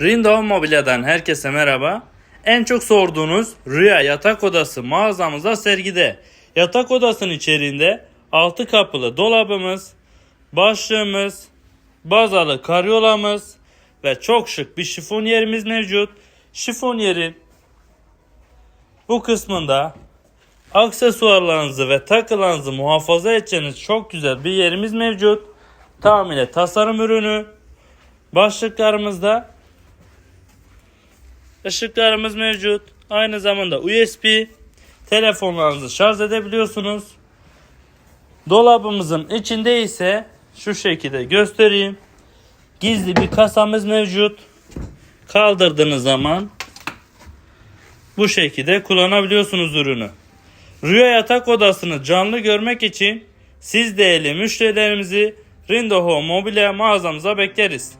Rindo Mobilya'dan herkese merhaba. En çok sorduğunuz Rüya yatak odası mağazamızda sergide. Yatak odasının içeriğinde 6 kapılı dolabımız, başlığımız, bazalı karyolamız ve çok şık bir şifonyerimiz mevcut. Şifonyerin bu kısmında aksesuarlarınızı ve takılarınızı muhafaza edeceğiniz çok güzel bir yerimiz mevcut. Tamamıyla tasarım ürünü. Başlıklarımızda ışıklarımız mevcut. Aynı zamanda USB telefonlarınızı şarj edebiliyorsunuz. Dolabımızın içinde ise şu şekilde göstereyim. Gizli bir kasamız mevcut. Kaldırdığınız zaman bu şekilde kullanabiliyorsunuz ürünü. Rüya yatak odasını canlı görmek için siz değerli müşterilerimizi Rindo Home Mobilya mağazamıza bekleriz.